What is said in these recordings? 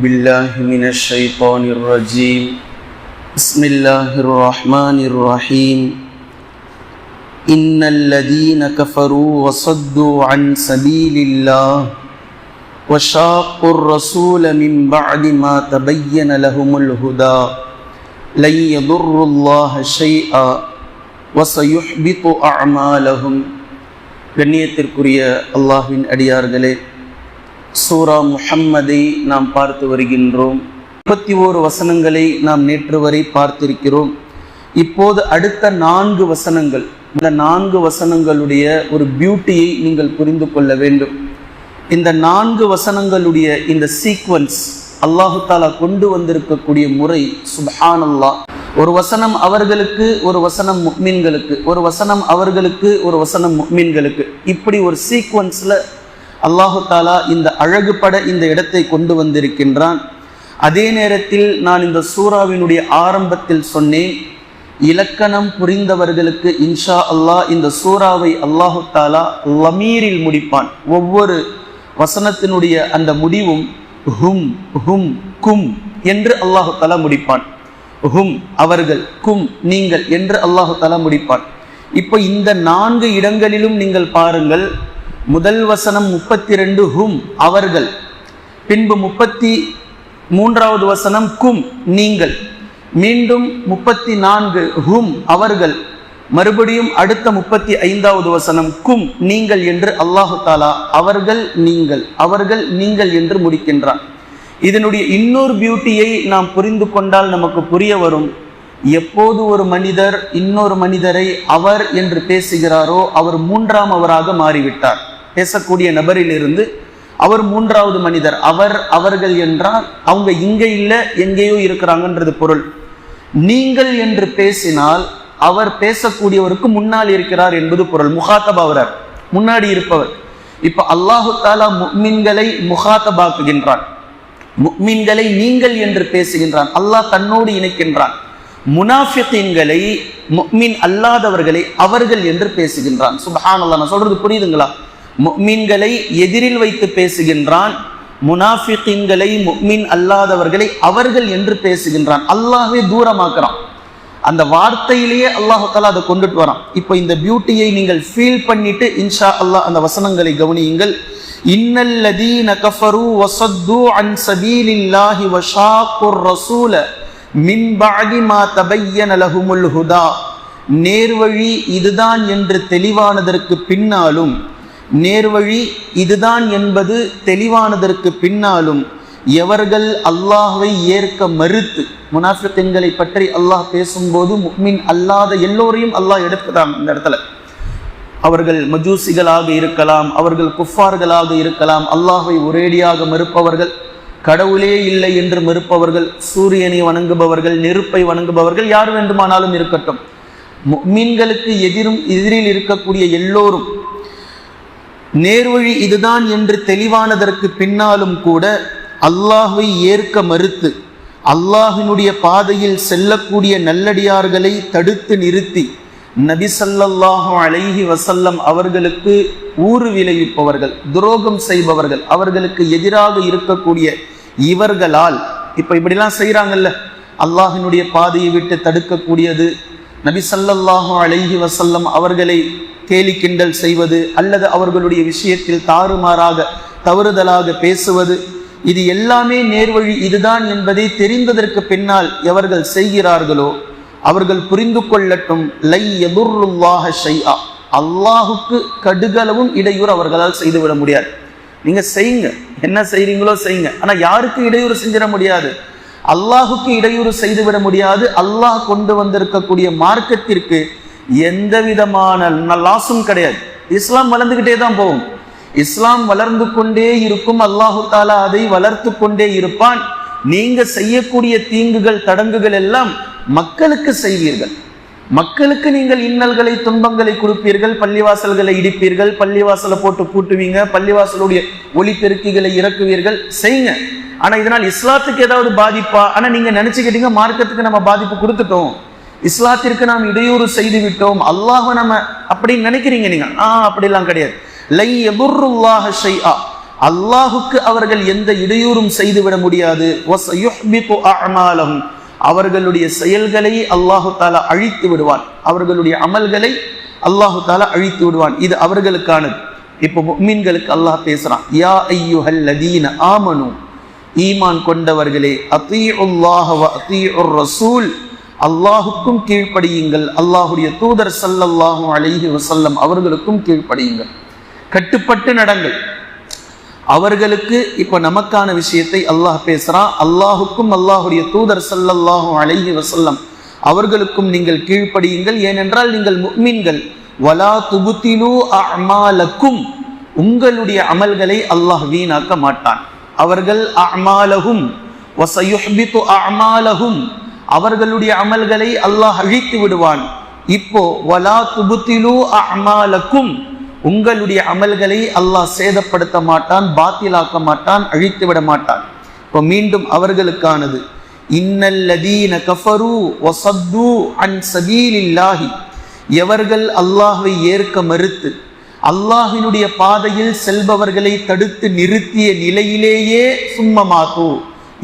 بالله من الشيطان الرجيم بسم الله الرحمن الرحيم إن الذين كفروا وصدوا عن سبيل الله وشاقوا الرسول من بعد ما تبين لهم الهدى لن يضروا الله شيئا وسيحبط أعمالهم கண்ணியத்திற்குரிய அல்லாஹ்வின் அடியார்களே சூரா முஹம்மதை நாம் பார்த்து வருகின்றோம். முப்பத்தி ஓரு வசனங்களை நாம் நேற்று வரை பார்த்திருக்கிறோம். இப்போது அடுத்த நான்கு வசனங்கள் இந்த நான்கு வசனங்களுடைய ஒரு பியூட்டியை நீங்கள் புரிந்து கொள்ள வேண்டும். இந்த நான்கு வசனங்களுடைய இந்த சீக்வன்ஸ் அல்லாஹு தாலா கொண்டு வந்திருக்கக்கூடிய முறை சுபான் அல்லாஹ் ஒரு வசனம் அவர்களுக்கு ஒரு வசனம் முக்மீன்களுக்கு ஒரு வசனம் அவர்களுக்கு ஒரு வசனம் முக்மீன்களுக்கு. இப்படி ஒரு சீக்வன்ஸில் அல்லாஹு தாலா இந்த அழகுபட இந்த இடத்தை கொண்டு வந்திருக்கின்றான். அதே நேரத்தில் நான் இந்த சூறாவினுடைய ஆரம்பத்தில் சொன்னேன் இலக்கணம் புரிந்தவர்களுக்கு இன்ஷா அல்லாஹ் இந்த சூறாவை அல்லாஹு தாலா லமீரில் முடிப்பான். ஒவ்வொரு வசனத்தினுடைய அந்த முடிவும் ஹும் ஹும் கும் என்று அல்லாஹு தாலா முடிப்பான். ஹும் அவர்கள் கும் நீங்கள் என்று அல்லாஹு தாலா முடிப்பான். இப்போ இந்த நான்கு இடங்களிலும் நீங்கள் பாருங்கள் முதல் வசனம் முப்பத்தி ரெண்டு ஹும் அவர்கள். பின்பு முப்பத்தி மூன்றாவது வசனம் கும் நீங்கள். மீண்டும் முப்பத்தி நான்கு ஹும் அவர்கள். மறுபடியும் அடுத்த முப்பத்தி ஐந்தாவது வசனம் கும் நீங்கள் என்று அல்லாஹு தாலா அவர்கள் நீங்கள். அவர்கள் நீங்கள் என்று முடிக்கின்றான். இதனுடைய இன்னொரு பியூட்டியை நாம் புரிந்து கொண்டால் நமக்கு புரிய வரும். எப்போது ஒரு மனிதர் இன்னொரு மனிதரை அவர் என்று பேசுகிறாரோ அவர் மூன்றாம் அவராக மாறிவிட்டார். பேசக்கூடிய நபரிலிருந்து அவர் மூன்றாவது மனிதர். அவர் அவர்கள் என்றால் அவங்க இங்கே இல்லை எங்கேயோ இருக்கிறாங்கன்றது பொருள். நீங்கள் என்று பேசினால் அவர் பேசக்கூடியவருக்கு முன்னால் இருக்கிறார் என்பது பொருள். முகாத்தபாவரர் முன்னாடி இருப்பவர். இப்ப அல்லாஹு தாலா முக்மின்களை முகாத்தபாக்குகின்றான். முக்மின்களை நீங்கள் என்று பேசுகின்றான். அல்லாஹ் தன்னோடு இணைக்கின்றான். முனாஃபிகீன்களை முக்மின் அல்லாதவர்களை அவர்கள் என்று பேசுகின்றான். சுபஹான் அல்லா நான் சொல்றது புரியுதுங்களா? முக்மீன்களை எதிரில் வைத்து பேசுகின்றான் முனாஃபிகின்களை முக்மின் அல்லாதவர்களை அவர்கள் என்று பேசுகின்றான். அல்லாஹே தூரமாக்குறான். அந்த வார்த்தையிலேயே அல்லாஹால அதை கொண்டுட்டு வரான். இப்போ இந்த பியூட்டியை நீங்கள் ஃபீல் பண்ணிட்டு இன்ஷா அல்லாஹ் அந்த வசனங்களை கவனியுங்கள். இன்னல்லதீன கஃபரு வசத்து அன் சபீலில்லாஹி வஷாக்குர் ரசூல மின் பஅதி மா தபய்யன லஹுமுல் ஹுதா. நேர்வழி இதுதான் என்று தெளிவானதற்கு பின்னாலும் நேர்வழி இதுதான் என்பது தெளிவானதற்கு பின்னாலும் எவர்கள் அல்லாஹை ஏற்க மறுத்து முனாஃபிகங்களை பற்றி அல்லாஹ் பேசும்போது முக்மின் அல்லாத எல்லோரையும் அல்லாஹ் எடுக்கிறான் இந்த இடத்துல. அவர்கள் மஜூசிகளாக இருக்கலாம் அவர்கள் குஃபார்களாக இருக்கலாம் அல்லாஹை ஒரேடியாக மறுப்பவர்கள் கடவுளே இல்லை என்று மறுப்பவர்கள் சூரியனை வணங்குபவர்கள் நெருப்பை வணங்குபவர்கள் யார் வேண்டுமானாலும் இருக்கட்டும். மீன்களுக்கு எதிரும் எதிரில் இருக்கக்கூடிய எல்லோரும் நேர்வழி இதுதான் என்று தெளிவானதற்கு பின்னாலும் கூட அல்லாஹை ஏற்க மறுத்து அல்லாஹினுடைய பாதையில் செல்லக்கூடிய நல்லடியார்களை தடுத்து நிறுத்தி நபி சல்லல்லாஹு அலைஹி வசல்லம் அவர்களுக்கு ஊறு விளைவிப்பவர்கள் துரோகம் செய்பவர்கள் அவர்களுக்கு எதிராக இருக்கக்கூடிய இவர்களால் இப்போ இப்படிலாம் செய்கிறாங்கல்ல அல்லாஹினுடைய பாதையை விட்டு தடுக்கக்கூடியது நபி சல்லல்லாஹு அலைஹி வசல்லம் அவர்களை கேலி கிண்டல் செய்வது அல்லது அவர்களுடைய விஷயத்தில் தாறுமாறாக தவறுதலாக பேசுவது இது எல்லாமே நேர்வழி இதுதான் என்பதை தெரிந்ததற்கு பின்னால் எவர்கள் செய்கிறார்களோ அவர்கள் புரிந்து கொள்ளட்டும். லை எதுர்ருல்லாஹ ஷைஆ. அல்லாஹுக்கு கடுகளவும் இடையூறு அவர்களால் செய்துவிட முடியாது. நீங்க செய்யுங்க. என்ன செய்றீங்களோ செய்யுங்க. ஆனா யாருக்கு இடையூறு செஞ்சிட முடியாது? அல்லாஹுக்கு இடையூறு செய்துவிட முடியாது. அல்லாஹ் கொண்டு வந்திருக்கக்கூடிய மார்க்கத்திற்கு எந்த விதமான லாஸும் கிடையாது. இஸ்லாம் வளர்ந்துகிட்டே தான் போகும். இஸ்லாம் வளர்ந்து கொண்டே இருக்கும் அல்லாஹு தாலா அதை வளர்த்து கொண்டே இருப்பான். நீங்க செய்யக்கூடிய தீங்குகள் தடங்குகள் எல்லாம் மக்களுக்கு செய்வீர்கள். மக்களுக்கு நீங்கள் இன்னல்களை துன்பங்களை கொடுப்பீர்கள். பள்ளிவாசல்களை இடிப்பீர்கள். பள்ளிவாசலை போட்டு பூட்டுவீங்க பள்ளிவாசலுடைய ஒளிப்பெருக்கிகளை இறக்குவீர்கள். செய்யுங்க ஆனா இதனால் இஸ்லாத்துக்கு ஏதாவது பாதிப்பா? ஆனா நீங்க நினைச்சுக்கிட்டீங்க மார்க்கத்துக்கு நம்ம பாதிப்பு கொடுத்துட்டோம். இஸ்லாத்திற்கு நாம் இடையூறு செய்து விட்டோம் அல்லாஹ் நம்ம அப்படின்னு நினைக்கிறீங்க நீங்க? ஆ அப்படிலாம் கிடையாது. லை எபுர்ருல்லாஹ ஷைஆ. அல்லாஹுக்கு அவர்கள் எந்த இடையூறும் செய்துவிட முடியாது. அவர்களுடைய செயல்களை அல்லாஹு தாலா அழித்து விடுவான். அவர்களுடைய அமல்களை அல்லாஹு தாலா அழித்து விடுவான். இது அவர்களுக்கானது. இப்போ மீன்களுக்கு அல்லாஹ் பேசுறான். யா ஐயுஹல் லதீன ஆமனு. ஈமான் கொண்டவர்களே அத்தீஉல்லாஹ அத்தீ அத்தீஉர் ரசூல். அல்லாஹுக்கும் கீழ்ப்படியுங்கள். அல்லாஹுடைய தூதர் ஸல்லல்லாஹு அழகி வசல்லம் அவர்களுக்கும் கீழ்ப்படியுங்கள். கட்டுப்பட்டு நடங்கள். அவர்களுக்கு இப்ப நமக்கான விஷயத்தை அல்லாஹ் பேசுறான். அல்லாஹுக்கும் அல்லாஹுடைய தூதர் ஸல்லல்லாஹு அழகி வசல்லம் அவர்களுக்கும் நீங்கள் கீழ்ப்படியுங்கள். ஏனென்றால் நீங்கள் முக்மீன்கள். வலா துபுத்திலு அமாலக்கும் உங்களுடைய அமல்களை அல்லாஹ் வீணாக்க மாட்டான். அவர்கள் அமாலகும் வசயுஹ்பித்து அமாலகும் அவர்களுடைய அமல்களை அல்லாஹ் அழித்து விடுவான். இப்போ வலா துபுத்திலு அமாலக்கும் உங்களுடைய அமல்களை அல்லாஹ் சேதப்படுத்த மாட்டான் பாத்திலாக்க மாட்டான் அழித்து விட மாட்டான். இப்போ மீண்டும் அவர்களுக்கானது. இன்னல்லதீன கஃபரு வசத்து அன் சபீலில்லாஹி. எவர்கள் அல்லாஹை ஏற்க மறுத்து அல்லாஹினுடைய பாதையில் செல்பவர்களை தடுத்து நிறுத்திய நிலையிலேயே சும்மமாகு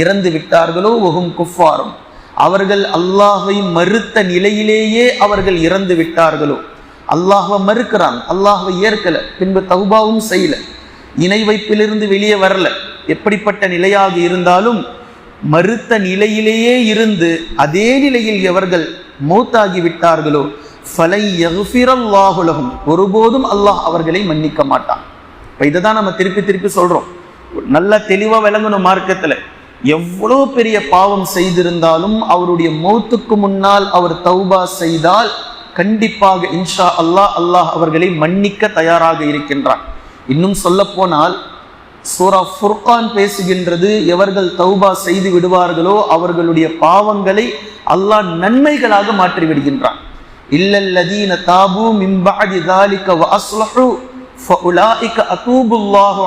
இறந்து விட்டார்களோ ஒகும் குஃபாரும். அவர்கள் அல்லாஹை மறுத்த நிலையிலேயே அவர்கள் இறந்து விட்டார்களோ? அல்லாஹை மறுக்கிறாங்க அல்லாஹை ஏற்கல பின்பு தௌபாவும் செய்யல. இணை வைப்பிலிருந்து வெளியே வரல. எப்படிப்பட்ட நிலையாக இருந்தாலும் மறுத்த நிலையிலேயே இருந்து அதே நிலையில் எவர்கள் மூத்தாகி விட்டார்களோ? ஃபலை யகுஃபிரல்லாஹுலகும் ஒருபோதும் அல்லாஹ் அவர்களை மன்னிக்க மாட்டான். இப்போ இதை தான் நம்ம திருப்பி திருப்பி சொல்கிறோம் நல்லா தெளிவாக விளங்கணும் மார்க்கத்தில். எவ்வளோ பெரிய பாவம் செய்திருந்தாலும் அவருடைய மௌத்துக்கு முன்னால் அவர் தௌபா செய்தால் கண்டிப்பாக இன்ஷா அல்லாஹ் அல்லாஹ் அவர்களை மன்னிக்க தயாராக இருக்கின்றார். இன்னும் சொல்ல போனால் சூரா ஃபுர்கான் பேசுகின்றது எவர்கள் தௌபா செய்து விடுவார்களோ அவர்களுடைய பாவங்களை அல்லாஹ் நன்மைகளாக மாற்றி விடுகின்றான் இல்லல்லதீன தாபு மிம்பாதி தாலிக வ அஸ்லஹு ஃபஉலாஇக அத்தூபுல்லாஹு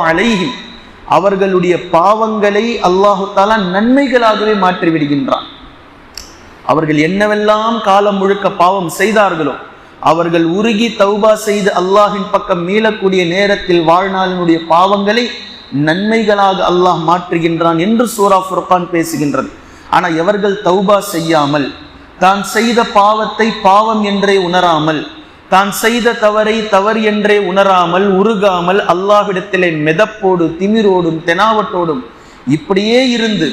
அவர்களுடைய பாவங்களை அல்லாஹு நன்மைகளாகவே மாற்றி விடுகின்றான் அவர்கள் என்னவெல்லாம் காலம் முழுக்க பாவம் செய்தார்களோ அவர்கள் உருகி தௌபா செய்து அல்லாஹின் பக்கம் மீளக்கூடிய நேரத்தில் வாழ்நாளினுடைய பாவங்களை நன்மைகளாக அல்லாஹ் மாற்றுகின்றான் என்று சூரா ஃபுர்கான் பேசுகின்றது. ஆனால் எவர்கள் தௌபா செய்யாமல் தான் செய்த பாவத்தை பாவம் என்றே உணராமல் தான் செய்த தவறை தவறு என்றே உணராமல் உருகாமல் அல்லாஹ்விடத்திலே மெதப்போடு திமிரோடும் தெனாவட்டோடும் இப்படியே இருந்து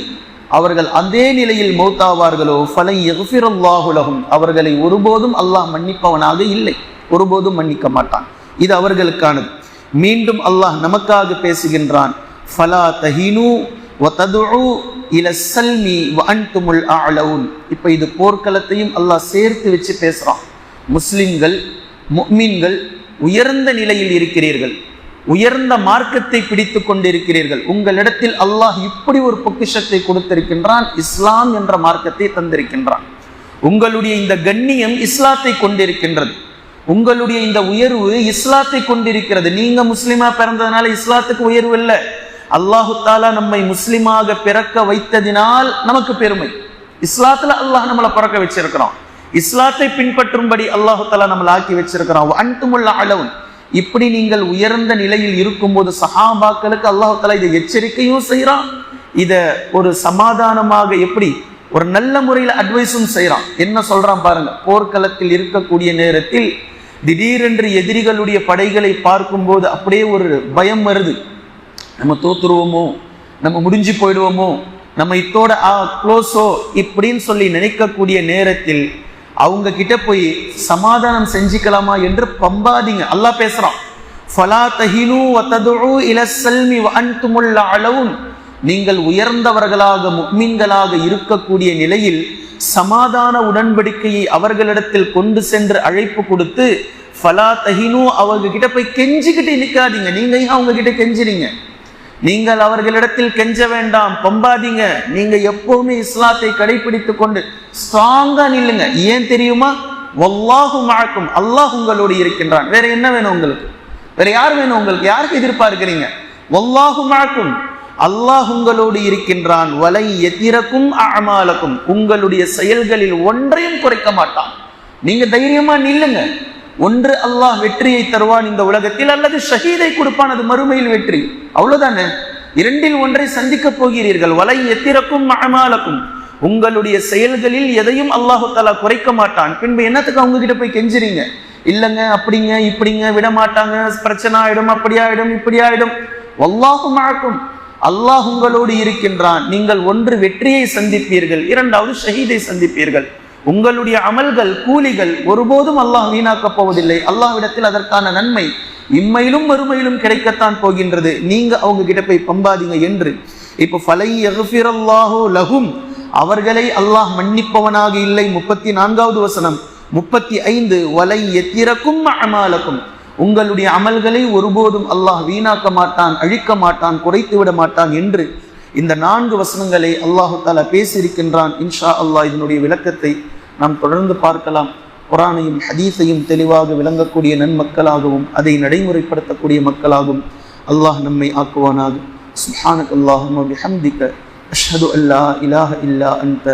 அவர்கள் அதே நிலையில் மௌத்தாவார்களோ ஃபலை எஃபிரல்லாஹுலகும் அவர்களை ஒருபோதும் அல்லாஹ் மன்னிப்பவனாக இல்லை. ஒருபோதும் மன்னிக்க மாட்டான். இது அவர்களுக்கானது. மீண்டும் அல்லாஹ் நமக்காக பேசுகின்றான். ஃபலா தஹினு வததுஉ இல சல்மி வஅன்துமுல் அஅலவுன். இப்போ இது போர்க்களத்தையும் அல்லாஹ் சேர்த்து வச்சு பேசுறான். முஸ்லிம்கள் முஃமின்கள் உயர்ந்த நிலையில் இருக்கிறீர்கள். உயர்ந்த மார்க்கத்தை பிடித்து கொண்டிருக்கிறீர்கள். உங்களிடத்தில் அல்லாஹ் இப்படி ஒரு பொக்கிஷத்தை கொடுத்திருக்கின்றான் இஸ்லாம் என்ற மார்க்கத்தை தந்திருக்கின்றான். உங்களுடைய இந்த கண்ணியம் இஸ்லாத்தை கொண்டிருக்கின்றது. உங்களுடைய இந்த உயர்வு இஸ்லாத்தை கொண்டிருக்கிறது. நீங்க முஸ்லிமா பிறந்ததுனால இஸ்லாத்துக்கு உயர்வு இல்லை. அல்லாஹு தாலா நம்மை முஸ்லிமாக பிறக்க வைத்ததினால் நமக்கு பெருமை. இஸ்லாத்துல அல்லாஹ் நம்மளை பிறக்க வச்சிருக்கிறோம் இஸ்லாத்தை பின்பற்றும்படி அல்லாஹு தலா நம்மளை ஆக்கி வச்சிருக்கிறான். அன்துமுள்ள அளவன் இப்படி நீங்கள் உயர்ந்த நிலையில் இருக்கும்போது சஹாபாக்களுக்கு அல்லாஹு தலா இதை எச்சரிக்கையும் செய்கிறான் இதை ஒரு சமாதானமாக எப்படி ஒரு நல்ல முறையில் அட்வைஸும் செய்கிறான் என்ன சொல்கிறான் பாருங்க. போர்க்களத்தில் இருக்கக்கூடிய நேரத்தில் திடீரென்று எதிரிகளுடைய படைகளை பார்க்கும்போது அப்படியே ஒரு பயம் வருது. நம்ம தோத்துருவோமோ? நம்ம முடிஞ்சு போயிடுவோமோ? நம்ம இத்தோட ஆ க்ளோஸோ இப்படின்னு சொல்லி நினைக்கக்கூடிய நேரத்தில் அவங்க கிட்ட போய் சமாதானம் செஞ்சுக்கலாமா என்று பம்பாதீங்க. அல்லாஹ் பேசுறான். ஃபலா தஹினு வததுஉ இல ஸல்மி வஅன்துமுல் அளவும் நீங்கள் உயர்ந்தவர்களாக முக்மீன்களாக இருக்கக்கூடிய நிலையில் சமாதான உடன்படிக்கையை அவர்களிடத்தில் கொண்டு சென்று அழைப்பு கொடுத்து ஃபலா தஹினு அவங்க கிட்ட போய் கெஞ்சிக்கிட்டு நிற்காதீங்க நீங்க ஏன் அவங்க கிட்ட கெஞ்சுறீங்க? நீங்கள் அவர்களிடத்தில் கெஞ்ச வேண்டாம் பம்பாதீங்க. நீங்க எப்பவுமே இஸ்லாத்தை கடைபிடித்து கொண்டு ஸ்ட்ராங்கா நில்லுங்க. ஏன் தெரியுமா? வல்லாஹு மழக்கும் அல்லாஹ் உங்களோடு இருக்கின்றான். வேற என்ன வேணும் உங்களுக்கு? வேற யார் வேணும் உங்களுக்கு? யாருக்கு எதிர்பார்க்கிறீங்க? வல்லாஹு மழக்கும் அல்லாஹ் உங்களோடு இருக்கின்றான். வலை எதிரக்கும் அமாலக்கும் உங்களுடைய செயல்களில் ஒன்றையும் குறைக்க மாட்டான். நீங்க தைரியமா நில்லுங்க. ஒன்று அல்லாஹ் வெற்றியை தருவான் இந்த உலகத்தில் அல்லது ஷஹீதை கொடுப்பான் அது மறுமையில் வெற்றி. அவ்வளவுதானே? இரண்டில் ஒன்றை சந்திக்க போகிறீர்கள். வலை எத்திரக்கும் அமாலக்கும். உங்களுடைய செயல்களில் எதையும் அல்லாஹு தாலா குறைக்க மாட்டான். பின்பு என்னத்துக்கு அவங்க கிட்ட போய் கெஞ்சுறீங்க? இல்லைங்க அப்படிங்க இப்படிங்க விட மாட்டாங்க பிரச்சனை ஆயிடும் அப்படி ஆயிடும் இப்படி ஆயிடும். வல்லாஹு மாக்கும். அல்லாஹ் உங்களோடு இருக்கின்றான். நீங்கள் ஒன்று வெற்றியை சந்திப்பீர்கள் இரண்டாவது ஷஹீதை சந்திப்பீர்கள். உங்களுடைய அமல்கள் கூலிகள் ஒருபோதும் அல்லாஹ் வீணாக்கப் போவதில்லை. அல்லாஹ்விடத்தில் அதற்கான நன்மை இம்மையிலும் மறுமையிலும் கிடைக்கத்தான் போகின்றது. நீங்க அவங்க கிட்ட போய் பம்பாதீங்க என்று. இப்போ ஃபலை யஃபிரல்லாஹு லகும் அவர்களை அல்லாஹ் மன்னிப்பவனாக இல்லை. முப்பத்தி நான்காவது வசனம். முப்பத்தி ஐந்து வலை எத்திரக்கும் அமாலக்கும். உங்களுடைய அமல்களை ஒருபோதும் அல்லாஹ் வீணாக்க மாட்டான் அழிக்க மாட்டான் குறைத்து விட மாட்டான் என்று இந்த நான்கு வசனங்களை அல்லாஹு தாலா பேசியிருக்கின்றான். இன்ஷா அல்லாஹ் இதனுடைய விளக்கத்தை நாம் தொடர்ந்து பார்க்கலாம் குரானையும் ஹதீஸையும் தெளிவாக விளங்கக்கூடிய நன்மக்களாகவும் அதை நடைமுறைப்படுத்தக்கூடிய மக்களாகவும் அல்லாஹ் நம்மை ஆக்குவானாக. சுஹானக் அல்லாஹும் அஷ்ஹது அல்லா இலாஹ இல்லா அன்த.